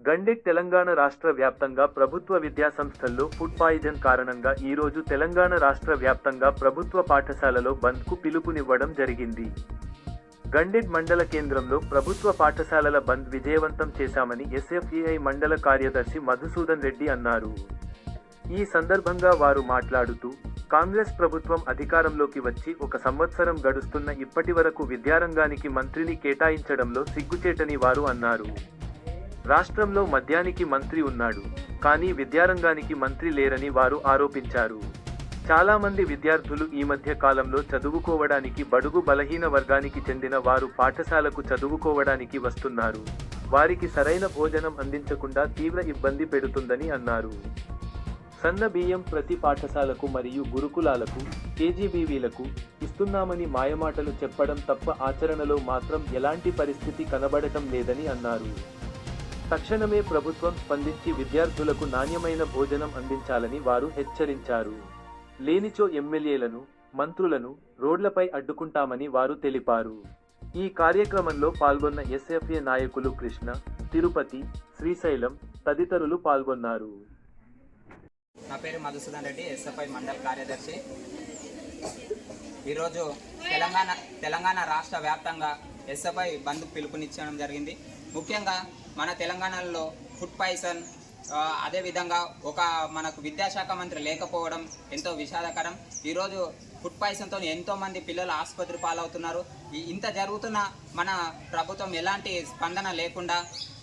గండెక్ తెలంగాణ రాష్ట్ర వ్యాప్తంగా ప్రభుత్వ విద్యా సంస్థల్లో ఫుడ్ పాయిజన్ కారణంగా ఈ రోజు తెలంగాణ రాష్ట్ర వ్యాప్తంగా ప్రభుత్వ పాఠశాలలో బంద్కు పిలుపునివ్వడం జరిగింది. గండిడ్ మండల కేంద్రంలో ప్రభుత్వ పాఠశాలల బంద్ విజయవంతం చేశామని ఎస్ఎఫ్ఈఐ మండల కార్యదర్శి మధుసూదన్ రెడ్డి అన్నారు. ఈ సందర్భంగా వారు మాట్లాడుతూ కాంగ్రెస్ ప్రభుత్వం అధికారంలోకి వచ్చి ఒక సంవత్సరం గడుస్తున్న ఇప్పటి వరకు విద్యారంగానికి మంత్రిని కేటాయించడంలో సిగ్గుచేటని వారు అన్నారు. రాష్ట్రంలో మద్యానికి మంత్రి ఉన్నాడు కానీ విద్యారంగానికి మంత్రి లేరని వారు ఆరోపించారు. చాలా మంది విద్యార్థులు ఈ మధ్య కాలంలో చదువుకోవడానికి బడుగు బలహీన వర్గానికి చెందిన వారు పాఠశాలకు చదువుకోవడానికి వస్తున్నారు. వారికి సరైన భోజనం అందించకుండా తీవ్ర ఇబ్బంది పెడుతుందని అన్నారు. సన్న బియ్యం ప్రతి పాఠశాలకు మరియు గురుకులాలకు కేజీబీవీలకు ఇస్తున్నామని మాయమాటలు చెప్పడం తప్ప ఆచరణలో మాత్రం ఎలాంటి పరిస్థితి కనబడటం లేదని అన్నారు. తక్షణమే ప్రభుత్వం స్పందించి విద్యార్థులకు నాణ్యమైన భోజనం అందించాలని వారు హెచ్చరించారు. లేనిచో ఎమ్మెల్యేలను మంత్రులను రోడ్లపై అడ్డుకుంటామని వారు తెలిపారు. ఈ కార్యక్రమంలో పాల్గొన్న ఎస్ఎఫ్ఏ నాయకులు కృష్ణ తిరుపతి శ్రీశైలం తదితరులు పాల్గొన్నారు. నా పేరు మధుసూదన్ రెడ్డి ఎస్ఎఫ్ఐ మండల కార్యదర్శి. ఈరోజు తెలంగాణ తెలంగాణ రాష్ట్ర వ్యాప్తంగా ఎస్ఎఫ్ఐ బంద్ పిలుపునిచ్చడం జరిగింది. ముఖ్యంగా మన తెలంగాణలో ఫుడ్ పాయిజన్ అదేవిధంగా ఒక మనకు విద్యాశాఖ మంత్రి లేకపోవడం ఎంతో విషాదకరం. ఈరోజు ఫుడ్ పాయిజన్తో ఎంతోమంది పిల్లలు ఆసుపత్రి పాలవుతున్నారు. ఇంత జరుగుతున్న మన ప్రభుత్వం ఎలాంటి స్పందన లేకుండా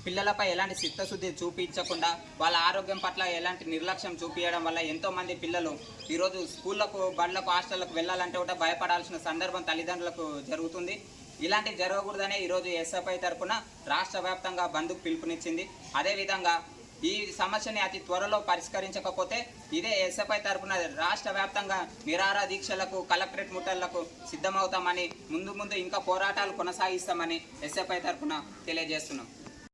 పిల్లలపై ఎలాంటి చిత్తశుద్ధి చూపించకుండా వాళ్ళ ఆరోగ్యం పట్ల ఎలాంటి నిర్లక్ష్యం చూపించడం వల్ల ఎంతోమంది పిల్లలు ఈరోజు స్కూళ్ళకు బళ్ళకు హాస్టళ్ళకు వెళ్ళాలంటే కూడా భయపడాల్సిన సందర్భం తల్లిదండ్రులకు జరుగుతుంది. ఇలాంటివి జరగకూడదనే ఈరోజు ఎస్ఎఫ్ఐ తరఫున రాష్ట్ర వ్యాప్తంగా బంద్కు పిలుపునిచ్చింది. అదేవిధంగా ఈ సమస్యని అతి త్వరలో పరిష్కరించకపోతే ఇదే ఎస్ఎఫ్ఐ తరఫున రాష్ట్ర వ్యాప్తంగా నిరాహార దీక్షలకు కలెక్టరేట్ ముట్టళ్ళకు సిద్ధమవుతామని ముందు ముందు ఇంకా పోరాటాలు కొనసాగిస్తామని ఎస్ఎఫ్ఐ తరఫున తెలియజేస్తున్నాం.